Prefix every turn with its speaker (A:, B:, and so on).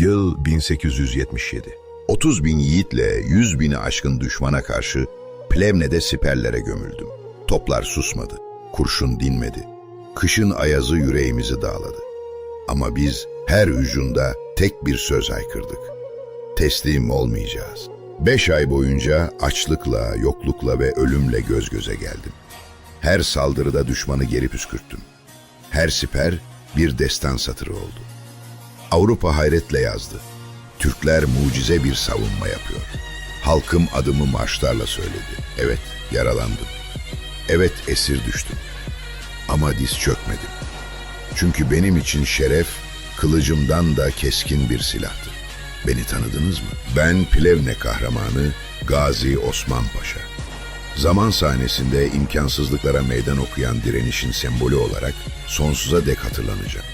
A: Yıl 1877.
B: 30 bin yiğitle 100 bini aşkın düşmana karşı Plevne'de siperlere gömüldüm. Toplar susmadı, kurşun dinmedi. Kışın ayazı yüreğimizi dağladı. Ama biz her hücumda tek bir söz haykırdık. Teslim olmayacağız. Beş ay boyunca açlıkla, yoklukla ve ölümle göz göze geldim. Her saldırıda düşmanı geri püskürttüm. Her siper bir destan satırı oldu. Avrupa hayretle yazdı. Türkler mucize bir savunma yapıyor. Halkım adımı marşlarla söyledi. Evet, yaralandım. Evet, esir düştüm. Ama diz çökmedim. Çünkü benim için şeref, kılıcımdan da keskin bir silahtır. Beni tanıdınız mı? Ben Plevne kahramanı Gazi Osman Paşa. Zaman sahnesinde imkansızlıklara meydan okuyan direnişin sembolü olarak sonsuza dek hatırlanacak.